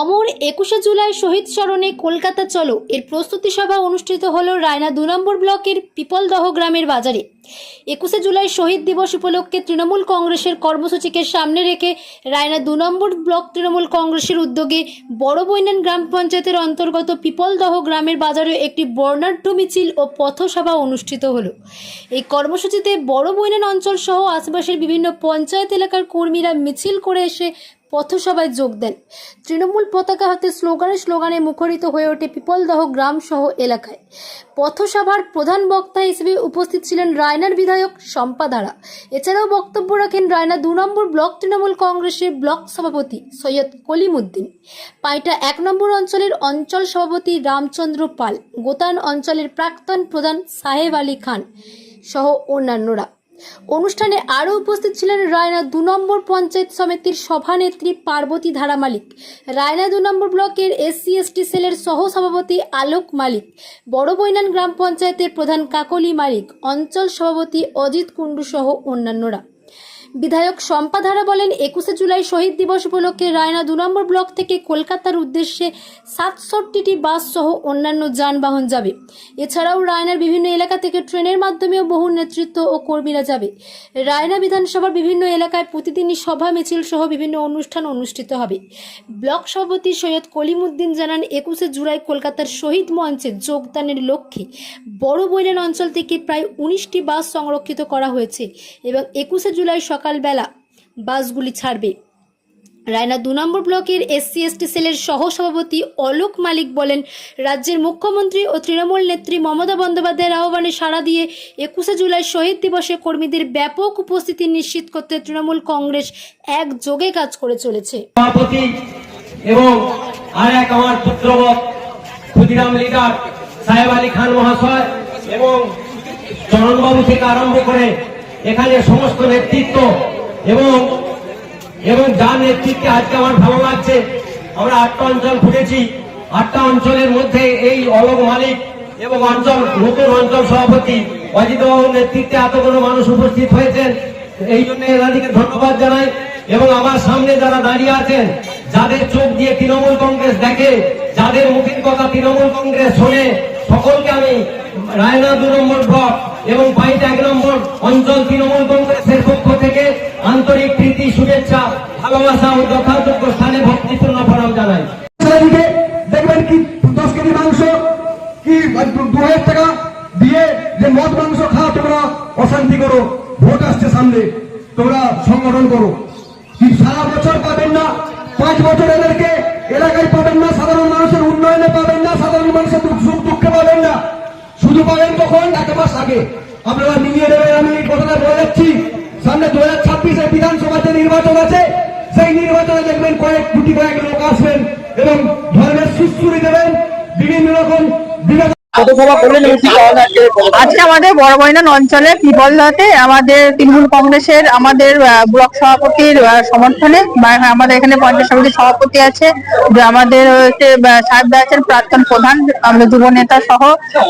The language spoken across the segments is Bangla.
অমর একুশে জুলাই শহীদ স্মরণে কলকাতা চলো। এর প্রস্তুতি সভা অনুষ্ঠিত হল রায়না দু নম্বর ব্লকের পিপলদহ গ্রামের বাজারে। একুশে জুলাই শহীদ দিবস উপলক্ষে তৃণমূল কংগ্রেসের কর্মসূচিকে সামনে রেখে রায়না দু নম্বর ব্লক তৃণমূল কংগ্রেসের উদ্যোগে বড় বৈনান গ্রাম পঞ্চায়েতের অন্তর্গত পিপলদহ গ্রামের বাজারে একটি বর্ণাঢ্য মিছিল ও পথসভা অনুষ্ঠিত হলো। এই কর্মসূচিতে বড় বৈনান অঞ্চল সহ আশেপাশের বিভিন্ন পঞ্চায়েত এলাকার কর্মীরা মিছিল করে এসে পথসভায় যোগ দেন। তৃণমূল পতাকা হাতে স্লোগানে স্লোগানে মুখরিত হয়ে ওঠে পিপলদহ গ্রাম সহ এলাকায়। পথসভার প্রধান বক্তা হিসেবে উপস্থিত ছিলেন রায়নার বিধায়ক শম্পা এছাড়াও বক্তব্য রাখেন রায়না দু নম্বর ব্লক তৃণমূল কংগ্রেসের ব্লক সভাপতি সৈয়দ কলিমুদ্দিন। পাইটা এক নম্বর অঞ্চলের অঞ্চল সভাপতি রামচন্দ্র পাল। গোতান অঞ্চলের প্রাক্তন প্রধান সাহেব আলী খান সহ অন্যান্যরা। অনুষ্ঠানে আরও উপস্থিত ছিলেন রায়না দু নম্বর পঞ্চায়েত সমিতির সভানেত্রী পার্বতী ধারা মালিক, রায়না দু নম্বর ব্লকের এসসি এসটি সেলের সহসভাপতি আলোক মালিক, বড় বৈনান গ্রাম পঞ্চায়েতের প্রধান কাকলি মালিক, অঞ্চল সভাপতি অজিত কুণ্ডু সহ অন্যান্যরা। বিধায়ক শম্পা ধারা বলেন, একুশে জুলাই শহীদ দিবস উপলক্ষে রায়না দু নম্বর ব্লক থেকে কলকাতার উদ্দেশ্যে সাতষট্টিটি বাস সহ অন্যান্য যানবাহন যাবে। এছাড়াও রায়নার বিভিন্ন এলাকা থেকে ট্রেনের মাধ্যমেও বহু নেতৃত্ব ও কর্মীরা যাবে। রায়না বিধানসভার বিভিন্ন এলাকায় প্রতিদিনই সভা, মিছিল সহ বিভিন্ন অনুষ্ঠান অনুষ্ঠিত হবে। ব্লক সভাপতি সৈয়দ কলিমুদ্দিন জানান, একুশে জুলাই কলকাতার শহীদ মঞ্চে যোগদানের লক্ষ্যে বড় বৈনান অঞ্চল থেকে প্রায় উনিশটি বাস সংরক্ষিত করা হয়েছে এবং একুশে জুলাই সকালবেলা বাসগুলি ছাড়বে। রায়না দু নম্বর ব্লকের এসসি এসটি সেলের সহসভাপতি অলোক মালিক বলেন, রাজ্যের মুখ্যমন্ত্রী ও তৃণমূল নেত্রী মমতা বন্দ্যোপাধ্যায়ের আহ্বানে সাড়া দিয়ে একুশে জুলাই শহীদ দিবসে কর্মীদের ব্যাপক উপস্থিতি নিশ্চিত করতে তৃণমূল কংগ্রেস একযোগে কাজ করে চলেছে। সভাপতি এবং আর এক আমার ক্ষুদিরাম লিডার সাহেব আলী খান মহাশয় এবং চরণবাবু থেকে আরম্ভ করে এখানে সমস্ত নেতৃত্ব এবং এবং যার নেতৃত্বে আজকে আমার ভালো লাগছে, আমরা আটটা অঞ্চল ঘুরেছি। আটটা অঞ্চলের মধ্যে এই অলোক মালিক এবং অঞ্চল নতুন অঞ্চল সভাপতি অজিত বাবুর নেতৃত্বে এতগুলো মানুষ উপস্থিত হয়েছেন। এই জন্য এনাদিকে ধন্যবাদ জানাই এবং আমার সামনে যারা দাঁড়িয়ে আছেন, যাদের চোখ দিয়ে তৃণমূল কংগ্রেস দেখে, যাদের মুখের কথা তৃণমূল কংগ্রেস শোনে সকলকে আমি রায়না দু নম্বর ব্লক এবং বাইট এক নম্বর অঞ্চল তৃণমূল কংগ্রেসের পক্ষ থেকে আন্তরিক প্রীতি, শুভেচ্ছা, ভালোবাসা ও যথাযোগ্য স্থানে ভক্তিপূর্ণ প্রণাম জানাই। দেখবেন কি দশ কেজি মাংস, কি দু হাজার টাকা দিয়ে যে মদ মাংস খাও, তোমরা অশান্তি করো, ভোট আসছে সামনে, তোমরা সংগঠন করো। কি সারা বছর পাবেন না, পাঁচ বছর এদেরকে এলাকায় পাবেন তখন এক মাস আগে। আপনারা মিলিয়ে দেবেন, আমি এই কথাটা বলে যাচ্ছি। সামনে দু হাজার ছাব্বিশে বিধানসভাতে নির্বাচন আছে, সেই নির্বাচনে দেখবেন কয়েক কোটি কয়েক লোক আসবেন এবং ধর্মের সুশ্রুতি দেবেন। বিভিন্ন রকম আজকে আমাদের বড় বৈনান অঞ্চলে পিপলদাতে আমাদের তৃণমূল কংগ্রেসের আমাদের ব্লক সভাপতির সমর্থনে আমাদের এখানে পঞ্চায়েত সমিতির সভাপতি আছে আমাদের হচ্ছে সাহেবদা আছেন প্রাক্তন প্রধান, আমাদের যুব নেতা সহ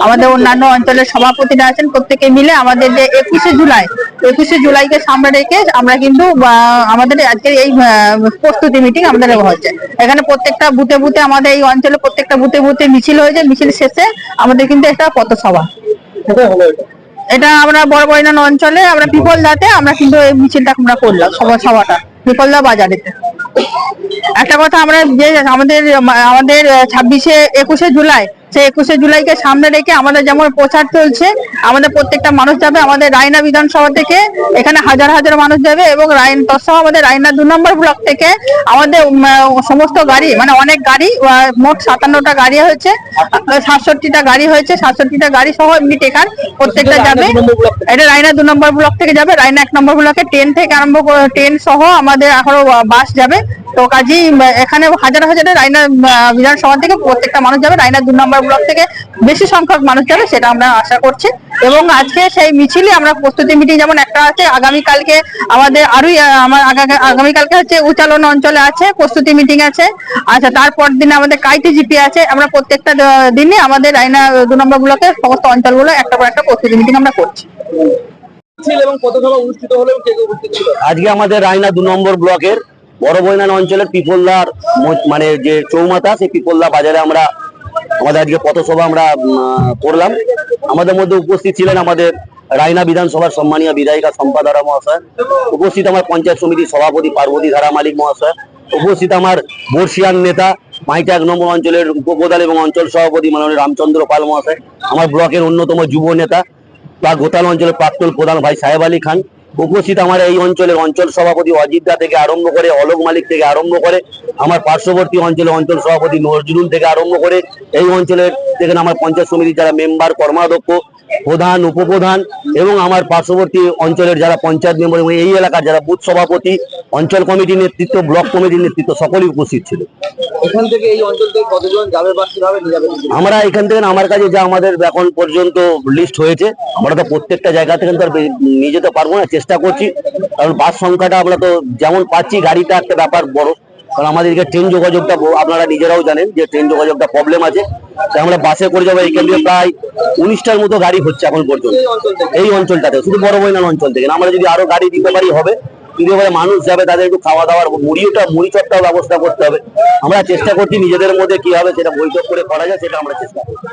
আমাদের অন্যান্য অঞ্চলের সভাপতিরা আছেন, প্রত্যেকে মিলে আমাদের যে একুশে জুলাই, একুশে জুলাইকে সামনে রেখে আমরা কিন্তু আমাদের আজকে এই প্রস্তুতি মিটিং আমাদের হচ্ছে। এখানে প্রত্যেকটা বুথে বুথে আমাদের এই অঞ্চলে প্রত্যেকটা বুথে বুথে মিছিল হয়েছে, মিছিল শেষে আমাদের কিন্তু একটা সভা এটা আমরা বড় বড় অঞ্চলে আমরা পিপল দাতে আমরা কিন্তু এই মিছিলটা আমরা করলাম সভা সভাটা পিপলদা বাজারেতে। একটা কথা আমরা যে আমাদের আমাদের ছাব্বিশে একুশে জুলাই সেই একুশে জুলাইকে সামনে রেখে আমাদের যেমন প্রচার চলছে আমাদের প্রত্যেকটা মানুষ যাবে আমাদের রায়না বিধানসভা থেকে এখানে হাজার হাজার মানুষ যাবে এবং রায়ন তৎসহ আমাদের রায়না দু নম্বর ব্লক থেকে আমাদের সমস্ত গাড়ি মানে অনেক গাড়ি মোট সাতান্নটা গাড়ি হয়েছে সাতষট্টিটা গাড়ি হয়েছে সাতষট্টিটা গাড়ি সহ এমনি টেকার প্রত্যেকটা যাবে। এটা রায়না দু নম্বর ব্লক থেকে যাবে রায়না এক নম্বর ব্লকে ট্রেন থেকে আরম্ভ করে ট্রেন সহ আমাদের এখনও বাস যাবে। তো কাজেই উম, এখানে হাজার হাজার রায়না আহ, বিধানসভা থেকে প্রত্যেকটা মানুষ যাবে রায়না দু নম্বর ব্লক থেকে বেশি সংখ্যক মানুষ যাবে সেটা আমরা আশা করছি। এবং আজকে সেই মিছিলে আমরা প্রস্তুতি মিটিং যেমন একটা আছে আগামীকালকে আমাদের আরোই আমার আগামীকালকে হচ্ছে উচালন অঞ্চলে আছে প্রস্তুতি মিটিং আছে। আচ্ছা তারপর দিনে আমাদের কাইটি জিপি আছে আমরা প্রত্যেকটা দিনে আমাদের রায়না দু নম্বর ব্লকের সমস্ত অঞ্চলগুলো একটা পর একটা প্রস্তুতি মিটিং আমরা করছি। আজকে আমাদের রায়না দু নম্বর ব্লকের বড় বইনান অঞ্চলের পিপলদার মানে যে চৌমাথা, সেই পিপলদা বাজারে আমরা আমাদের আজকে পথসভা আমরা করলাম। আমাদের মধ্যে উপস্থিত ছিলেন আমাদের রায়না বিধানসভার সম্মানীয় বিধায়িকা সম্পাদারা মহাশয়। উপস্থিত আমার পঞ্চায়েত সমিতির সভাপতি পার্বতী ধারা মালিক মহাশয়। উপস্থিত আমার বর্ষিয়ান নেতা পাঁচটা এক নম্বর অঞ্চলের উপপ্রধান এবং অঞ্চল সভাপতি মাননীয় রামচন্দ্র পাল মহাশয়। আমার ব্লকের অন্যতম যুব নেতা বা গোতাল অঞ্চলের প্রাক্তন প্রধান ভাই সাহেব আলী খান। উপস্থিত আমার এই অঞ্চলের অঞ্চল সভাপতি অজিত দা থেকে আরম্ভ করে, অলোক মালিক থেকে আরম্ভ করে, আমার পার্শ্ববর্তী অঞ্চলের অঞ্চল সভাপতি নজরুল থেকে আরম্ভ করে, এই অঞ্চলের থেকে আমার পঞ্চায়েত সমিতির যারা মেম্বার, কর্মাধ্যক্ষ, প্রধান, উপপ্রধান এবং আমার পার্শ্ববর্তী অঞ্চলের যারা পঞ্চায়েত মেম্বার এবং এই এলাকার যারা বুথ সভাপতি, অঞ্চল কমিটির নেতৃত্ব, ব্লক কমিটির নেতৃত্ব সকলেই উপস্থিত ছিল। এখান থেকে এই অঞ্চল থেকে কতজন যাবে বা কীভাবে নিয়ে যাবে? আমরা এখান থেকে আমার কাছে যা আমাদের এখন পর্যন্ত লিস্ট হয়েছে আমরা তো প্রত্যেকটা জায়গা থেকে তো নিয়ে যেতে পারব না চেষ্টা করছি। কারণ বাস সংখ্যাটা আমরা তো যেমন পাচ্ছি গাড়িটা একটা ব্যাপার বড়। কারণ আমাদেরকে ট্রেন যোগাযোগটা আপনারা নিজেরাও জানেন যে ট্রেন যোগাযোগটা প্রবলেম আছে। তাই আমরা বাসে করে যাব এখান থেকে প্রায় উনিশটার মতো গাড়ি হচ্ছে এখন পর্যন্ত। এই অঞ্চলটাতে শুধু বড় বইনাল অঞ্চল থেকে। আমরা যদি আরও গাড়ি দিতে পারি হবে কিন্তু মানুষ যাবে, তাদের একটু খাওয়া দাওয়ার মুড়িটা, মুড়ি চটটাও ব্যবস্থা করতে হবে। আমরা চেষ্টা করছি নিজেদের মধ্যে কি হবে সেটা বৈঠক করে করা যায়, সেটা আমরা চেষ্টা করছি।